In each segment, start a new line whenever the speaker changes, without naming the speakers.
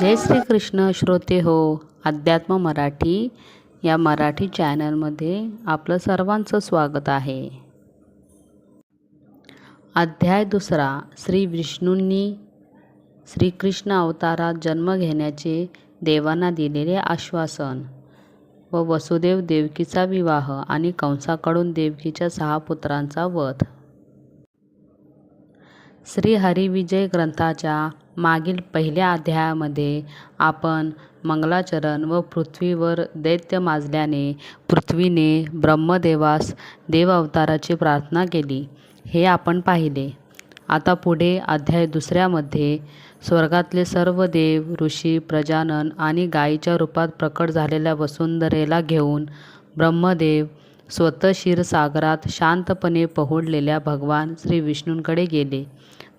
जय श्री कृष्ण श्रोते हो अध्यात्म मराठी या मराठी चॅनलमध्ये आपलं सर्वांचं स्वागत आहे. अध्याय दुसरा श्री विष्णूंनी श्रीकृष्ण अवतारात जन्म घेण्याचे देवांना दिलेले आश्वासन व वसुदेव देवकीचा विवाह आणि कंसाकडून देवकीच्या सहा पुत्रांचा वध. श्री हरिविजय ग्रंथाच्या मागील पहिल्या अध्यायामध्ये आपण मंगलाचरण व पृथ्वीवर दैत्य माजल्याने पृथ्वीने ब्रह्मदेवास देवावताराची प्रार्थना केली. हे आपण पाहिले. आता पुढे अध्याय दुसऱ्यामध्ये स्वर्गातले सर्व देव ऋषी प्रजानन आणि गायीच्या रूपात प्रकट झालेल्या वसुंधरेला घेऊन ब्रह्मदेव स्वतः क्षीरसागरात शांतपणे पहुडलेल्या भगवान श्री विष्णूंकडे गेले.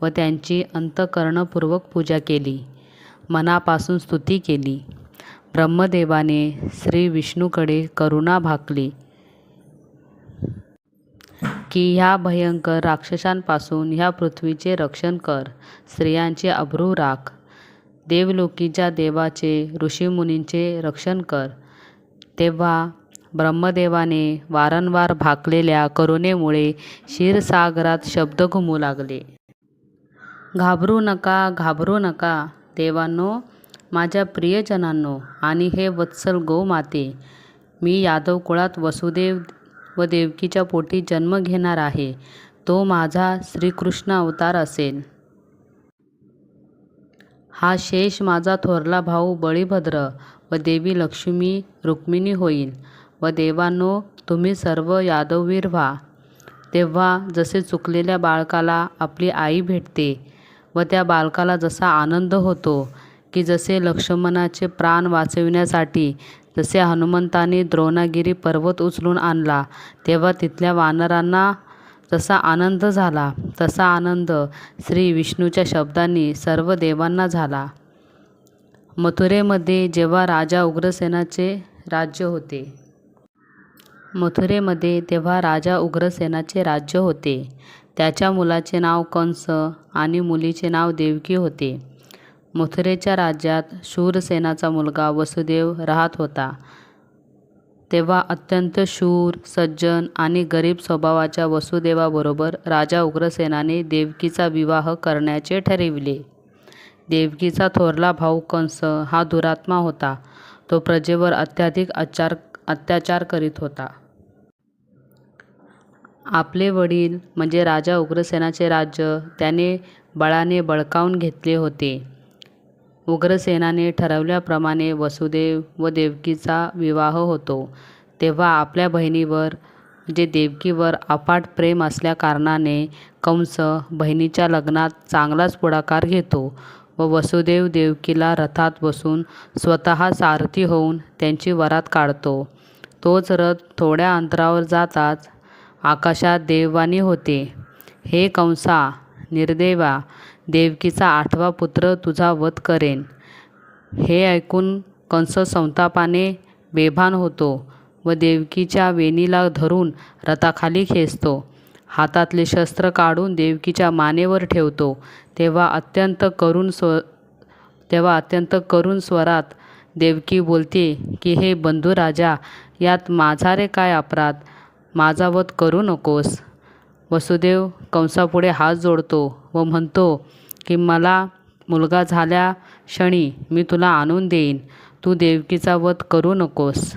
व त्यांची अंतकरणपूर्वक पूजा केली. मनापासून स्तुती केली. ब्रह्मदेवाने श्री विष्णूकडे करुणा भाकली. की ह्या भयंकर राक्षसांपासून ह्या पृथ्वीचे रक्षण कर. स्त्रियांचे अभ्रू राख. देवलोकीच्या देवाचे ऋषीमुनींचे रक्षण कर. तेव्हा ब्रह्मदेवाने वारंवार भाकलेल्या करुणेमुळे क्षीरसागरात शब्द घुमू लागले. घाबरू नका घाबरू नका. देवांनो माझ्या प्रियजनांनो आणि हे वत्सल गोमाते मी यादव कुळात वसुदेव व देवकीच्या पोटी जन्म घेणार आहे. तो माझा श्रीकृष्ण अवतार असेल. हा शेष माझा थोरला भाऊ बळीभद्र व देवी लक्ष्मी रुक्मिणी होईल. व देवांनो तुम्ही सर्व यादववीर व्हा. तेव्हा जसे चुकलेल्या बाळकाला आपली आई भेटते व त्या बालकाला जसा आनंद होतो की जसे लक्ष्मणाचे प्राण वाचविण्यासाठी जसे हनुमंताने द्रोणागिरी पर्वत उचलून आणला तेव्हा तिथल्या वानरांना जसा आनंद झाला तसा आनंद श्री विष्णूच्या शब्दांनी सर्व देवांना झाला. मथुरेमध्ये जेव्हा राजा उग्रसेनाचे राज्य होते मथुरेमध्ये तेव्हा राजा उग्रसेनाचे राज्य होते. त्याच्या मुलाचे नाव कंस आणि मुलीचे नाव देवकी होते. मथुरेच्या राज्यात शूरसेनाचा मुलगा वसुदेव राहत होता. तेव्हा अत्यंत शूर सज्जन आणि गरीब स्वभावाच्या वसुदेवाबरोबर राजा उग्रसेनाने देवकीचा विवाह करण्याचे ठरविले. देवकीचा थोरला भाऊ कंस हा दुरात्मा होता. तो प्रजेवर अत्याधिक आचार अत्याचार करीत होता. आपले वडील म्हणजे राजा उग्रसेनाचे राज्य त्याने बळाने बळकावून घेतले होते. उग्रसेनाने ठरवल्याप्रमाणे वसुदेव व देवकीचा विवाह होतो. तेव्हा आपल्या बहिणीवर जे देवकीवर अपाट प्रेम असल्याकारणाने कंस बहिणीच्या लग्नात चांगलाच पुढाकार घेतो व वसुदेव देवकीला रथात बसून स्वतः सारथी होऊन त्यांची वरात काढतो. तोच रथ थोड्या अंतरावर जाताच आकाशात देववाणी होते. हे कंसा निर्देवा देवकीचा आठवा पुत्र तुझा वध करेन. हे ऐकून कंस संतापाने बेभान होतो व देवकीच्या वेणीला धरून रथाखाली खेचतो. हातातले शस्त्र काढून देवकीच्या मानेवर ठेवतो. तेव्हा अत्यंत करुण स्व तेव्हा अत्यंत करुण स्वरात देवकी बोलते की हे बंधू राजा यात माझा रे काय अपराध? माझा वध करू नकोस. वसुदेव कंसापुढे हात जोडतो व म्हणतो की मला मुलगा झाल्या क्षणी मी तुला आणून देईन. तू देवकीचा वध करू नकोस.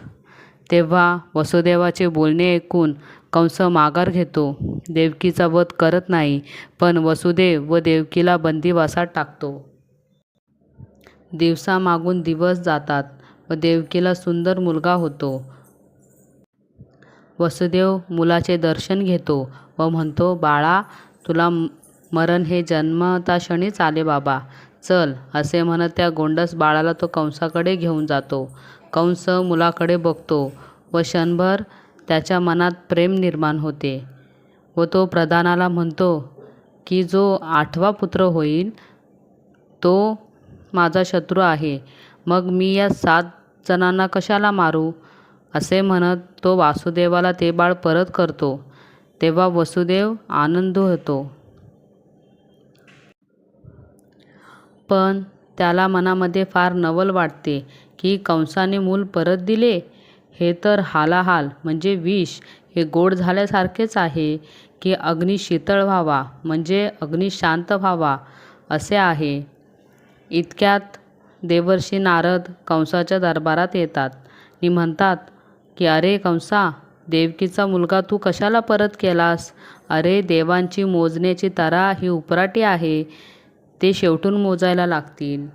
तेव्हा वसुदेवाचे बोलणे ऐकून कंस माघार घेतो. देवकीचा वध करत नाही पण वसुदेव व देवकीला बंदिवासात टाकतो. दिवसामागून दिवस जातात व देवकीला सुंदर मुलगा होतो. वसुदेव मुलाचे दर्शन घेतो व म्हणतो बाळा तुला मरण हे जन्मता क्षणीच आले बाबा. चल असे म्हणत त्या गोंडस बाळाला तो कंसाकडे घेऊन जातो. कंस मुलाकडे बघतो व क्षणभर त्याच्या मनात प्रेम निर्माण होते व तो प्रधानाला म्हणतो की जो आठवा पुत्र होईल तो माझा शत्रू आहे. मग मी या सात जणांना कशाला मारू? असे म्हणत तो वासुदेवाला ते बाळ परत करतो. तेव्हा वसुदेव आनंद होतो. पण त्याला मनामध्ये फार नवल वाटते की कंसाने मूल परत दिले? हे तर हालाहाल म्हणजे विष हे गोड झाल्यासारखेच आहे की अग्नी शीतळ व्हावा म्हणजे अग्नी शांत व्हावा असे आहे. इतक्यात देवर्षी नारद कंसाच्या दरबारात येतात. आणि म्हणतात की अरे कंसा देवकीचा मुलगा तू कशाला परत केलास? अरे देवांची मोजण्याची तरा ही उपराटी आहे ते शेवटून मोजायला लागतील.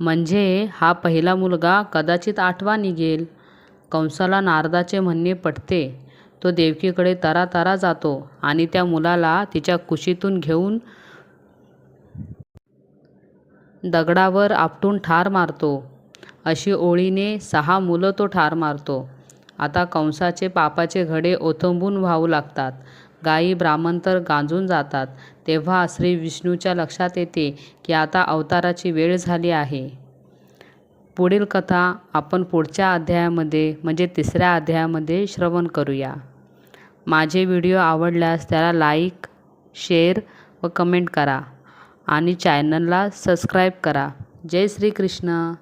म्हणजे हा पहिला मुलगा कदाचित आठवा निघेल. कंसाला नारदाचे म्हणणे पटते. तो देवकीकडे तरा तरा जातो आणि त्या मुलाला तिच्या कुशीतून घेऊन दगडावर आपटून ठार मारतो. अशी ओळीने सहा मुलं तो ठार मारतो. आता कंसाचे पापाचे घडे ओथंबून वाहू लागतात. गायी ब्राह्मण तर गांजून जातात. तेव्हा श्री विष्णूच्या लक्षात येते की आता अवताराची वेळ झाली आहे. पुढील कथा आपण पुढच्या अध्यायामध्ये म्हणजे तिसऱ्या अध्यायामध्ये श्रवण करूया. माझे व्हिडिओ आवडल्यास त्याला लाईक शेअर व कमेंट करा आणि चॅनलला सबस्क्राईब करा. जय श्रीकृष्ण.